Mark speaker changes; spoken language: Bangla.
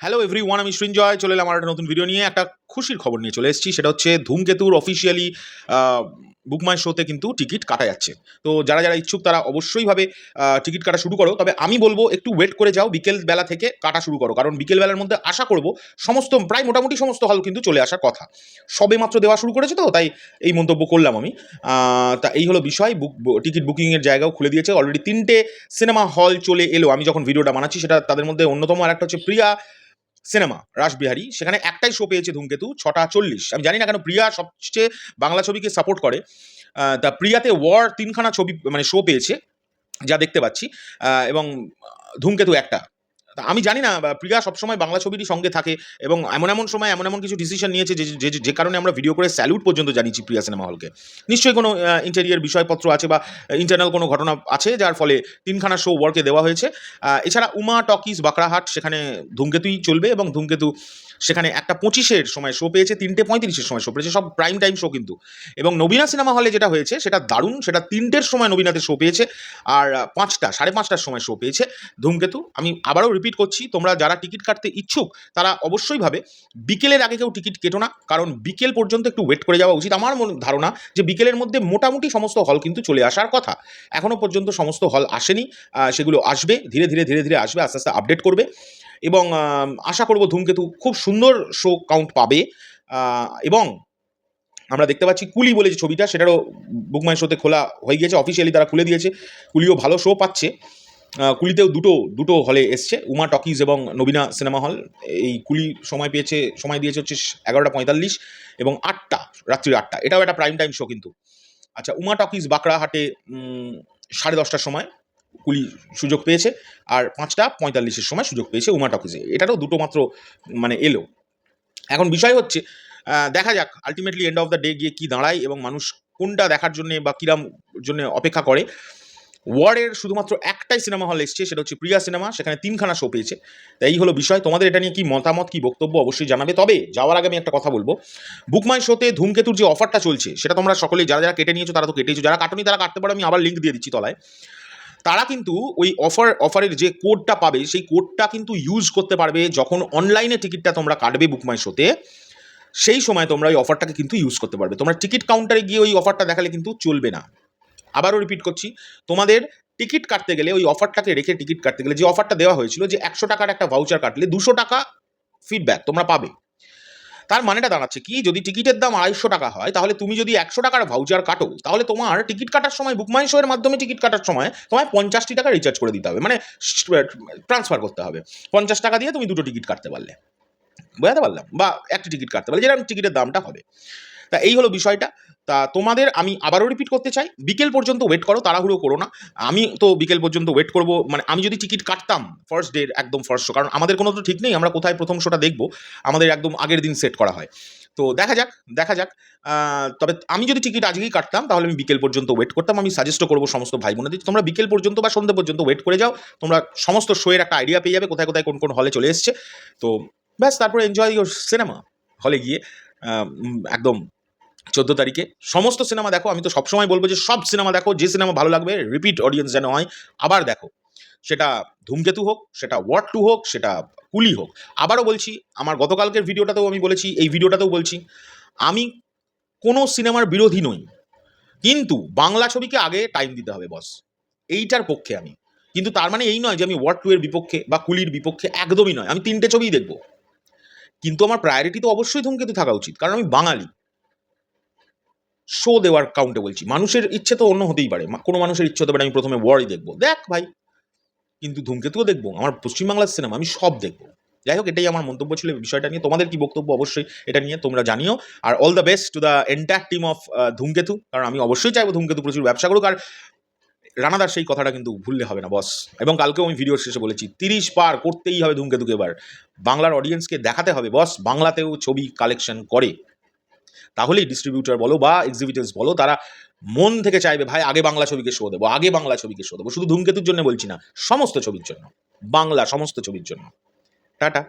Speaker 1: হ্যালো এভরি ওয়ান আমি সৃঞ্জয়, চলে এলাম আমার একটা নতুন ভিডিও নিয়ে। একটা খুশির খবর নিয়ে চলে এসেছি, সেটা হচ্ছে ধূমকেতুর অফিসিয়ালি বুকমাই শোতে কিন্তু টিকিট কাটা যাচ্ছে। তো যারা যারা ইচ্ছুক, তারা অবশ্যইভাবে টিকিট কাটা শুরু করো। তবে আমি বলব, একটু ওয়েট করে যাও, বিকেল বেলা থেকে কাটা শুরু করো। কারণ বিকেল বেলার মধ্যে আশা করব, সমস্ত, প্রায় মোটামুটি সমস্ত হল কিন্তু চলে আসার কথা। সবে মাত্র দেওয়া শুরু করেছে তো, তাই এই মন্তব্য করলাম আমি। তা এই হলো বিষয়। বুক টিকিট বুকিংয়ের জায়গাও খুলে দিয়েছে। অলরেডি তিনটে সিনেমা হল চলে এলো। আমি যখন ভিডিওটা বানাচ্ছি, সেটা তাদের মধ্যে অন্যতম আর একটা হচ্ছে প্রিয়া। সিনেমা, রাসবিহারী। সেখানে একটাই শো পেয়েছে ধূমকেতু, ছটা চল্লিশ। আমি জানি না কেন প্রিয়া সবচেয়ে বাংলা ছবিকে সাপোর্ট করে। তা প্রিয়াতে ওয়ার তিনখানা ছবি মানে শো পেয়েছে, যা দেখতে পাচ্ছি। এবং ধূমকেতু একটা। তা আমি জানি না প্রিয়া সবসময় বাংলা ছবিরই সঙ্গে থাকে এবং এমন এমন সময় এমন এমন কিছু ডিসিশন নিয়েছে যে যে কারণে আমরা ভিডিও করে স্যালুট পর্যন্ত জানিয়েছি প্রিয়া সিনেমা হলকে নিশ্চয়ই কোনো ইন্টেরিয়ার বিষয়পত্র আছে বা ইন্টারনাল কোনো ঘটনা আছে, যার ফলে তিনখানা শো ওয়ার্কে দেওয়া হয়েছে। এছাড়া উমা, টকিজ, বাঁকড়াহাট সেখানে ধূমকেতুই চলবে এবং ধূমকেতু সেখানে একটা পঁচিশের সময় শো পেয়েছে, তিনটে পঁয়ত্রিশের সময় শো পেয়েছে, সব প্রাইম টাইম শো কিন্তু। এবং নবীনা সিনেমা হলে যেটা হয়েছে, সেটা দারুণ, সেটা তিনটের সময় নবীনাতে শো পেয়েছে, আর পাঁচটা, সাড়ে পাঁচটার সময় শো পেয়েছে ধূমকেতু। আমি আবারও রিপিট করছি, তোমরা যারা টিকিট কাটতে ইচ্ছুক, তারা অবশ্যই ভাবে বিকেলের আগে কেউ টিকিট কেটো না, কারণ বিকেল পর্যন্ত একটু ওয়েট করে যাওয়া উচিত। আমার মনে- ধারণা যে বিকেলের মধ্যে মোটামুটি সমস্ত হল কিন্তু চলে আসার কথা। এখনও পর্যন্ত সমস্ত হল আসেনি সেগুলো আসবে, ধীরে ধীরে ধীরে ধীরে আসবে, আস্তে আস্তে আপডেট করবে। এবং আশা করব ধূমকেতু খুব সুন্দর শো কাউন্ট পাবে। এবং আমরা দেখতে পাচ্ছি কুলি বলে যে ছবিটা, সেটারও বুকমাই শোতে খোলা হয়ে গিয়েছে অফিসিয়ালি তারা খুলে দিয়েছে। কুলিও ভালো শো পাচ্ছে। কুলিতেও দুটো দুটো হলে এসছে। উমা, টকিজ এবং নবীনা সিনেমা হল। এই কুলি সময় পেয়েছে, সময় দিয়েছে হচ্ছে এগারোটা পঁয়তাল্লিশ এবং আটটা, রাত্রির আটটা। এটাও একটা প্রাইম টাইম শো কিন্তু। আচ্ছা উমা, টকিজ, বাঁকড়াহাটে সাড়ে দশটার সময় কুলি সুযোগ পেয়েছে আর পাঁচটা পঁয়তাল্লিশের সময় সুযোগ পেয়েছে উমা, টকিজে। এটারও দুটো মাত্র মানে এলো। এখন বিষয় হচ্ছে দেখা যাক ultimately end of the day গিয়ে কী দাঁড়ায় এবং মানুষ কোনটা দেখার জন্যে বা কিরাম জন্য অপেক্ষা করে। ওয়ার্ডের শুধুমাত্র একটাই সিনেমা হল এসছে, সেটা হচ্ছে প্রিয়া সিনেমা, সেখানে তিনখানা শো পেয়েছে। তাই এই হলো বিষয়, তোমাদের এটা নিয়ে কি মতামত, কি বক্তব্য অবশ্যই জানাবে। তবে যাওয়ার আগে আমি একটা কথা বলব। বুকমাই শোতে ধূমকেতুর যে অফারটা চলছে, সেটা তোমরা সকলেই, যারা যারা কেটে নিয়েছো তারা তো কেটেছো যারা কাটনি তারা কাটতে পারো, আমি আবার লিঙ্ক দিয়ে দিচ্ছি তলায়। তারা কিন্তু ওই অফার অফারের যে কোডটা পাবে, সেই কোডটা কিন্তু ইউজ করতে পারবে যখন অনলাইনে টিকিটটা তোমরা কাটবে বুকমাই শোতে সেই সময় তোমরা ওই অফারটাকে কিন্তু ইউজ করতে পারবে। তোমরা টিকিট কাউন্টারে গিয়ে ওই অফারটা দেখালে কিন্তু চলবে না। আবারও রিপিট করছি, তোমাদের টিকিট কাটতে গেলে, ওই অফারটাকে রেখে টিকিট কাটতে গেলে যে অফারটা দেওয়া হয়েছিল যে একশো টাকার একটা ভাউচার কাটলে দুশো টাকা ফিডব্যাক তোমরা পাবে। তার মানেটা দাঁড়াচ্ছে কি, যদি টিকিটের দাম আড়াইশো টাকা হয়, তাহলে তুমি যদি একশো টাকার ভাউচার কাটো, তাহলে তোমার টিকিট কাটার সময় বুকমাই শো এর মাধ্যমে টিকিট কাটার সময় তোমায় পঞ্চাশটি টাকা রিচার্জ করে দিতে হবে। মানে ট্রান্সফার করতে হবে। পঞ্চাশ টাকা দিয়ে তুমি দুটো টিকিট কাটতে পারলে। বোঝাতে পারলাম? বা একটা টিকিট কাটতে পারলে, যেরকম টিকিটের দামটা হবে। তা এই হলো বিষয়টা। তা তোমাদের আমি আবারও রিপিট করতে চাই, বিকেল পর্যন্ত ওয়েট করো, তাড়াহুড়ো করো না। আমি তো বিকেল পর্যন্ত ওয়েট করব মানে আমি যদি টিকিট কাটতাম ফার্স্ট ডে একদম ফার্স্ট শো কারণ আমাদের কোনো তো ঠিক নেই, আমরা কোথায় প্রথম শোটা দেখব, আমাদের একদম আগের দিন সেট করা হয়। তো দেখা যাক দেখা যাক তবে আমি যদি টিকিট আজকেই কাটতাম, তাহলে আমি বিকেল পর্যন্ত ওয়েট করতাম। আমি সাজেস্ট করব সমস্ত ভাই বোনেদের তোমরা বিকেল পর্যন্ত বা সন্ধ্যে পর্যন্ত ওয়েট করে যাও, তোমরা সমস্ত শোয়ের একটা আইডিয়া পেয়ে যাবে, কোথায় কোথায় কোন কোন হলে চলে এসছে। তো ব্যাস, তারপরে এনজয় ইউর সিনেমা হলে গিয়ে একদম চোদ্দ তারিখে। সমস্ত সিনেমা দেখো, আমি তো সবসময় বলব যে সব সিনেমা দেখো, যে সিনেমা ভালো লাগবে রিপিট অডিয়েন্স যেন হয়, আবার দেখো। সেটা ধূমকেতু হোক, সেটা ওয়ার্ড টু হোক, সেটা কুলি হোক। আবারও বলছি, আমার গতকালকের ভিডিওটাতেও আমি বলেছি, এই ভিডিওটাতেও বলছি, আমি কোনো সিনেমার বিরোধী নই। কিন্তু বাংলা ছবিকে আগে টাইম দিতে হবে বস এইটার পক্ষে আমি। কিন্তু তার মানে এই নয় যে আমি ওয়ার্ড টু এর বিপক্ষে বা কুলির বিপক্ষে একদমই নয়। আমি তিনটে ছবিই দেখব। কিন্তু আমার প্রায়োরিটি তো অবশ্যই ধূমকেতু থাকা উচিত, কারণ আমি বাঙালি। শো দেওয়ার কাউন্টে বলছি। মানুষের ইচ্ছে তো অন্য হতেই পারে। কোনো মানুষের ইচ্ছে হতে পারে আমি প্রথমে ওয়ারই দেখব। দেখ ভাই, কিন্তু ধূমকেতুও দেখব, আমার পশ্চিমবাংলার সিনেমা আমি সব দেখব। যাই হোক, এটাই আমার মন্তব্য ছিল বিষয়টা নিয়ে। তোমাদের কি বক্তব্য? অবশ্যই এটা নিয়ে তোমরা জানিও। আর all the best to the entire team of Dhumketu. কারণ আমি অবশ্যই চাইব ধূমকেতু প্রচুর ব্যবসা করুক। আর রানাদার সেই কথাটা কিন্তু ভুললে হবে না বস এবং কালকেও আমি ভিডিওর শেষে বলেছি, তিরিশ পার করতেই হবে ধূমকেতুকে এবার। বাংলার অডিয়েন্সকে দেখাতে হবে বস বাংলাতেও ছবি কালেকশন করে। তাহলেই ডিস্ট্রিবিউটার বলো বা এক্সিবিটার্স বলো, তারা মন থেকে চাইবে, ভাই, আগে বাংলা ছবিকে শো দেবো, আগে বাংলা ছবিকে শো দেবো। শুধু ধূমকেতুর জন্য বলছি না, সমস্ত ছবির জন্য, বাংলা সমস্ত ছবির জন্য। টাটা।